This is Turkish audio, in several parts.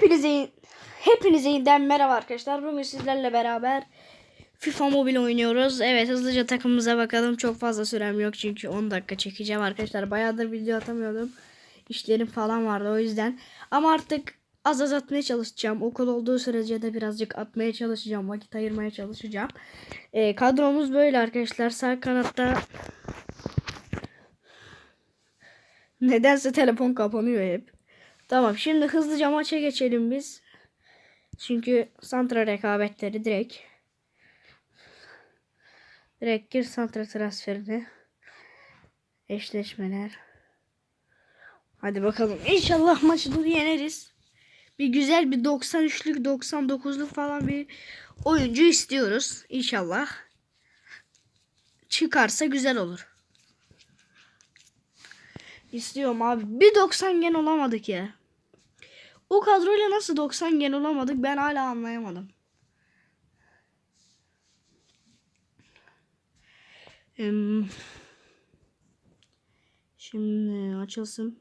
Hepinize hepinize yeniden merhaba arkadaşlar. Bugün sizlerle beraber FIFA Mobile oynuyoruz. Evet hızlıca takımımıza bakalım. Çok fazla sürem yok çünkü 10 dakika çekeceğim arkadaşlar. Bayağıdır video atamıyordum. İşlerim falan vardı o yüzden. Ama artık az az atmaya çalışacağım. Okul olduğu sürece de birazcık atmaya çalışacağım. Vakit ayırmaya çalışacağım. Ee, kadromuz böyle arkadaşlar. Sağ kanatta Nedense telefon kapanıyor hep. Tamam şimdi hızlıca maça geçelim biz. Çünkü santra rekabetleri direkt. Direkt gir santra transferine. Eşleşmeler. Hadi bakalım. İnşallah maçı yeneriz. Bir güzel bir 93'lük 99'luk falan bir oyuncu istiyoruz. İnşallah. Çıkarsa güzel olur. İstiyorum abi. Bir 90 gen olamadık ya. O kadroyla nasıl 90 gen olamadık ben hala anlayamadım. Şimdi açılsın.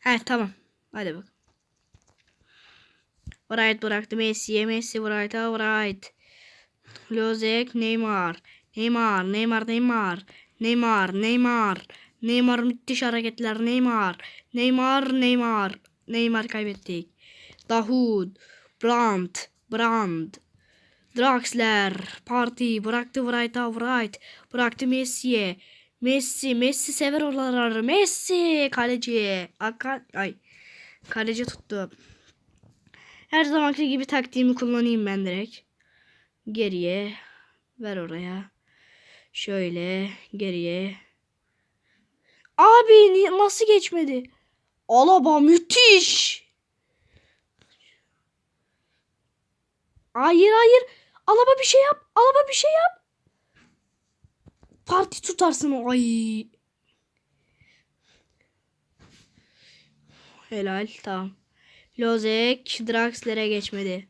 He tamam. Hadi bak. Bright bıraktı Messi'ye. Messi Bright'a Bright. Lozek Neymar. Neymar. Neymar. Neymar. Neymar. Neymar. Neymar müthiş hareketler. Neymar. Neymar. Neymar. Neymar kaybettik. Dahoud. Brandt. Brandt. Draxler. Parti. Bıraktı Wright'a Wright. Bıraktı Messi'ye. Messi. Messi sever oraları. Messi. Kaleci. Aka Ay. Kaleci tuttu. Her zamanki gibi taktiğimi kullanayım ben direkt. Geriye. Ver oraya. Şöyle. Geriye. Abi nasıl geçmedi? Alaba müthiş. Hayır hayır. Alaba bir şey yap. Alaba bir şey yap. Parti tutarsın o. Ay. Helal tamam. Lozek Draxler'e geçmedi.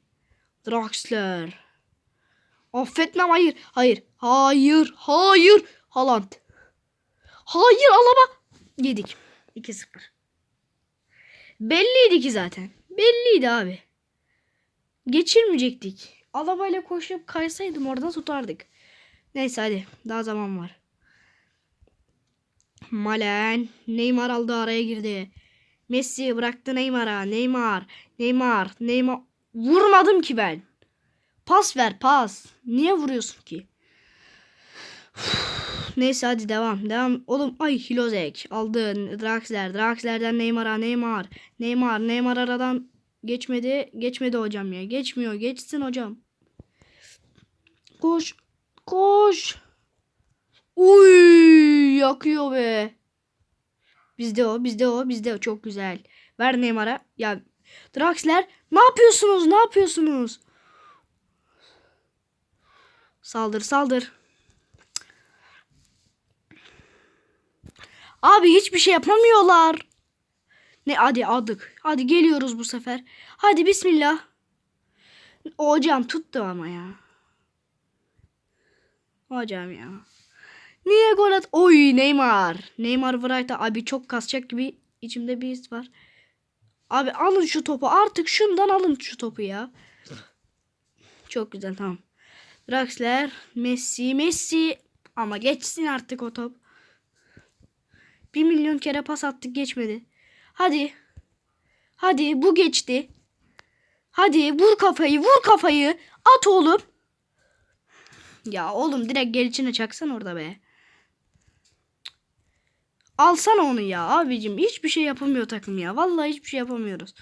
Draxler. Affetmem hayır. Hayır. Hayır. Hayır. Haaland. Hayır alama. Yedik. 2-0. Belliydi ki zaten. Belliydi abi. Geçirmeyecektik. Alabayla koşup kaysaydım orada tutardık. Neyse hadi. Daha zaman var. Malen. Neymar aldı araya girdi. Messi bıraktı Neymar'a. Neymar. Neymar. Neymar. Vurmadım ki ben. Pas ver pas. Niye vuruyorsun ki? Neyse hadi devam. Devam. Oğlum ay Hilozek aldı. Draxler. Draxler'den Neymar'a. Neymar. Neymar. Neymar aradan geçmedi. Geçmedi hocam ya. Geçmiyor. Geçsin hocam. Koş. Koş. Uy yakıyor be. Bizde o. Bizde o. Bizde o. Çok güzel. Ver Neymar'a. Ya Draxler ne yapıyorsunuz? Ne yapıyorsunuz? Saldır saldır. Abi hiçbir şey yapamıyorlar. Ne hadi aldık. Hadi geliyoruz bu sefer. Hadi bismillah. Hocam tuttu ama ya. Hocam ya. Niye gol at? Oy Neymar. Neymar Wright'a abi çok kasacak gibi içimde bir his var. Abi alın şu topu. Artık şundan alın şu topu ya. Çok güzel tamam. Draxler, Messi, Messi. Ama geçsin artık o top. Bir milyon kere pas attık geçmedi. Hadi. Hadi bu geçti. Hadi vur kafayı vur kafayı. At oğlum. Ya oğlum direkt gel içine çaksan orada be. Alsana onu ya abicim. Hiçbir şey yapamıyor takım ya. Vallahi hiçbir şey yapamıyoruz.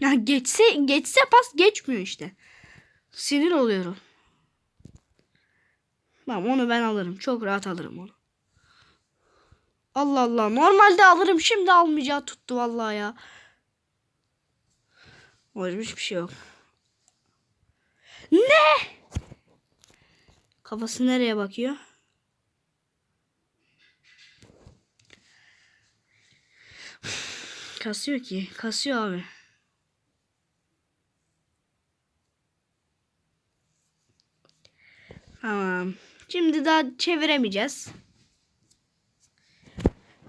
Ya geçse geçse pas geçmiyor işte. Sinir oluyorum. Tamam onu ben alırım. Çok rahat alırım onu. Allah Allah. Normalde alırım. Şimdi almayacağı tuttu vallahi ya. Öyle hiçbir şey yok. Ne? Kafası nereye bakıyor? Kasıyor ki. Kasıyor abi. Daha çeviremeyeceğiz.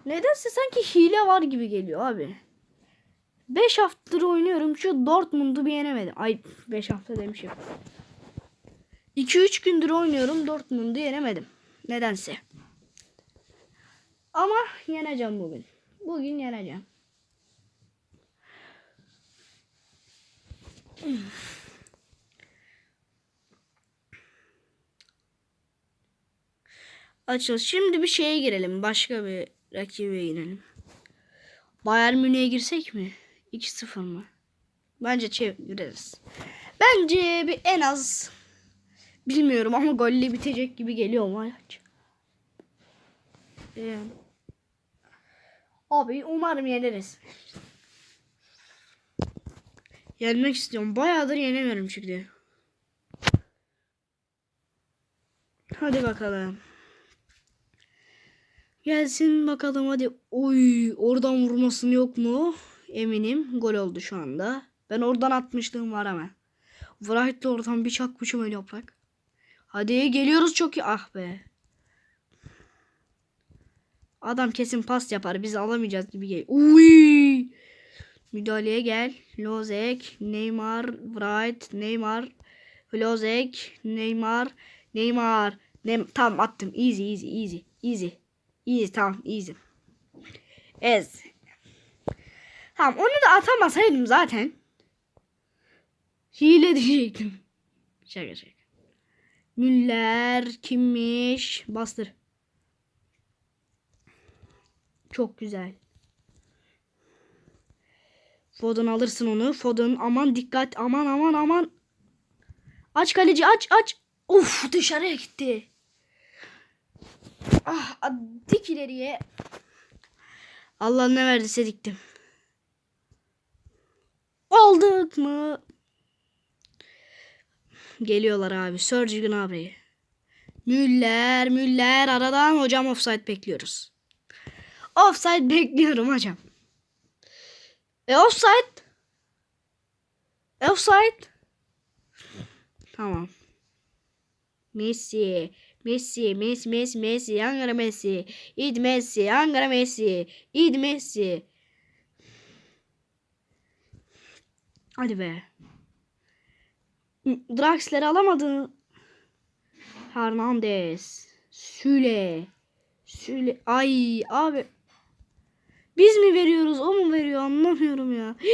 Nedense sanki hile var gibi geliyor abi. 5 haftadır oynuyorum. Şu Dortmund'u bir yenemedim. Ay 5 hafta demişim. 2-3 gündür oynuyorum. Dortmund'u yenemedim. Nedense. Ama yeneceğim bugün. Bugün yeneceğim. Açıl. Şimdi bir şeye girelim. Başka bir rakibe girelim. Bayern Münih'e girsek mi? 2-0 mı? Bence çeviririz. Bence bir en az bilmiyorum ama golle bitecek gibi geliyor maç. Ee, abi umarım yeneriz. Yenmek istiyorum. Bayağıdır yenemiyorum çünkü. Hadi bakalım. Gelsin bakalım hadi. Oy oradan vurmasın yok mu? Eminim gol oldu şu anda. Ben oradan atmışlığım var hemen. Wright'la oradan bir çakmışım öyle yaprak. Hadi geliyoruz çok iyi. Ah be. Adam kesin pas yapar. Biz alamayacağız gibi geliyor. Uy! Müdahaleye gel. Lozek, Neymar, Wright, Neymar, Lozek, Neymar, Neymar. Nem tamam attım. Easy easy easy easy. Easy tamam easy. Ez. Tamam onu da atamasaydım zaten. Hile diyecektim. Şaka şaka. Müller kimmiş? Bastır. Çok güzel. Foden alırsın onu. Foden aman dikkat aman aman aman. Aç kaleci aç aç. Uf dışarıya gitti. Ah dik ileriye. Allah ne verdiyse diktim. Aldık mı? Geliyorlar abi. Serge Gnabry. Müller, Müller aradan hocam offside bekliyoruz. Offside bekliyorum hocam. E offside. E offside. Tamam. Messi. Messi, Messi, Messi, Messi, Ankara Messi. İd Messi, Ankara Messi. İd Messi. Hadi be. Draxler'i alamadı. Hernandez. Süle. Süle. Ay abi. Biz mi veriyoruz o mu veriyor anlamıyorum ya.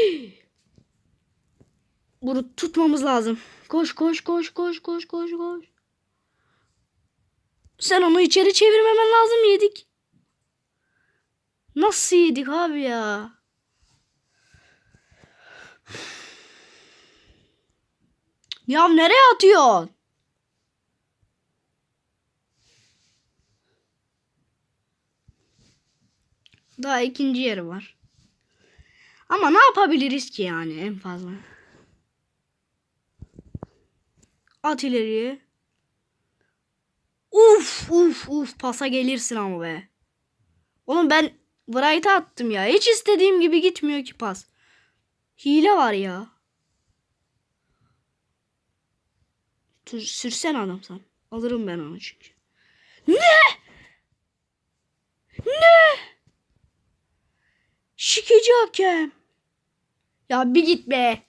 Bunu tutmamız lazım. Koş koş koş koş koş koş koş. Sen onu içeri çevirmemen lazım yedik. Nasıl yedik abi ya? Ya nereye atıyorsun? Daha ikinci yeri var. Ama ne yapabiliriz ki yani en fazla? At ileriye. Uf uf uf pasa gelirsin ama be. Oğlum ben Wright'a attım ya. Hiç istediğim gibi gitmiyor ki pas. Hile var ya. Dur, sürsen adam sen. Alırım ben onu çünkü. Ne? Ne? Şikeci hakem. Ya bir git be.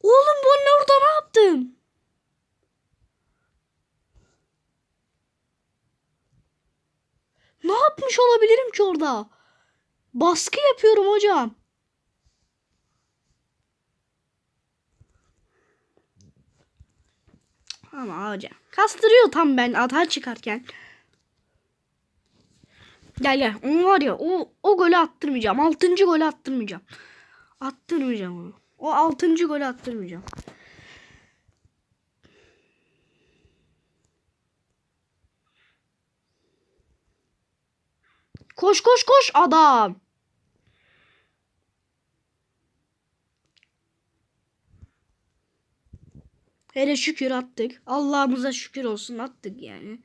Oğlum ben orada ne yaptım? Ne yapmış olabilirim ki orada? Baskı yapıyorum hocam. Ama hocam. Kastırıyor tam ben atağa çıkarken. Gel gel. Onu var ya o, o golü attırmayacağım. Altıncı golü attırmayacağım. Attırmayacağım onu. O altıncı golü attırmayacağım. Koş koş koş adam. Hele şükür attık. Allah'ımıza şükür olsun attık yani.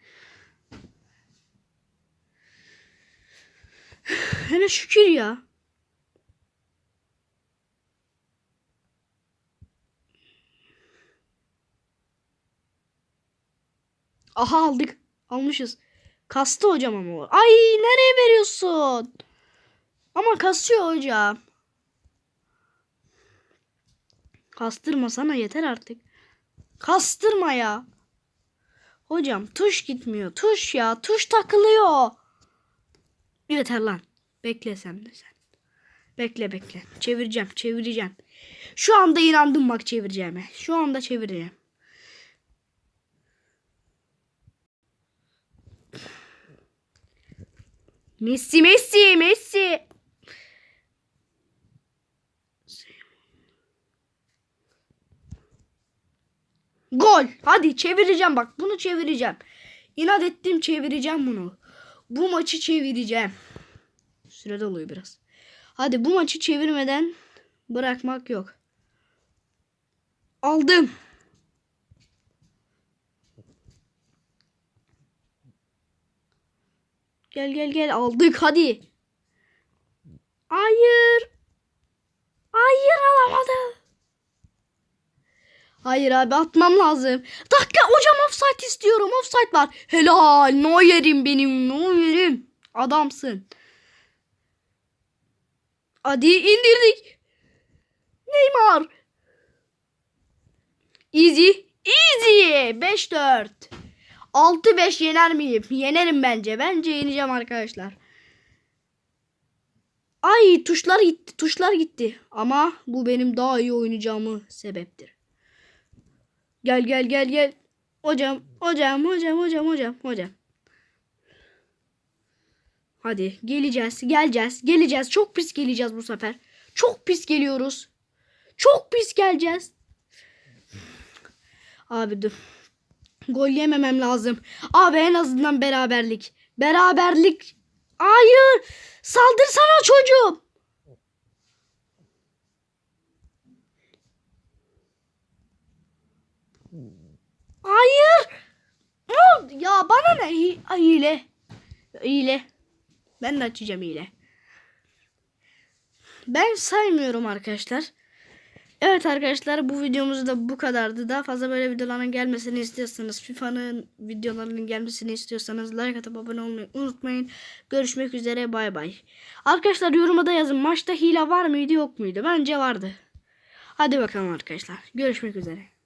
Hele şükür ya. Aha aldık. Almışız. Kastı hocam ama. Ay nereye veriyorsun? Ama kasıyor hocam. Kastırma sana yeter artık. Kastırma ya. Hocam tuş gitmiyor. Tuş ya. Tuş takılıyor. Yeter lan. Bekle sen de sen. Bekle bekle. Çevireceğim çevireceğim. Şu anda inandım bak çevireceğime. Şu anda çevireceğim. Messi Messi Messi. Gol. Hadi çevireceğim bak. Bunu çevireceğim. İnat ettim çevireceğim bunu. Bu maçı çevireceğim. Sürede oluyor biraz. Hadi bu maçı çevirmeden bırakmak yok. Aldım. Gel gel gel aldık hadi. Hayır. Hayır alamadı. Hayır abi atmam lazım. Dakika hocam offside istiyorum. Offside var. Helal. Neuer'im benim. Neuer'im. Adamsın. Hadi indirdik. Neymar. Easy. Easy. 5-4. 6-5 yener miyim? Yenerim bence. Bence yeneceğim arkadaşlar. Ay tuşlar gitti. Tuşlar gitti. Ama bu benim daha iyi oynayacağımı sebeptir. Gel gel gel gel. Hocam, hocam, hocam, hocam, hocam, hocam. Hadi geleceğiz, geleceğiz, geleceğiz. Çok pis geleceğiz bu sefer. Çok pis geliyoruz. Çok pis geleceğiz. Abi dur. Gol yememem lazım. Abi en azından beraberlik. Beraberlik. Hayır. Saldırsana çocuğum. Hayır. Ya bana ne? Hile. Hile. Ben de açacağım hile. Ben saymıyorum arkadaşlar. Evet arkadaşlar bu videomuz da bu kadardı. Daha fazla böyle videoların gelmesini istiyorsanız FIFA'nın videolarının gelmesini istiyorsanız like atıp abone olmayı unutmayın. Görüşmek üzere bay bay. Arkadaşlar yoruma da yazın maçta hile var mıydı yok muydu? Bence vardı. Hadi bakalım arkadaşlar. Görüşmek üzere.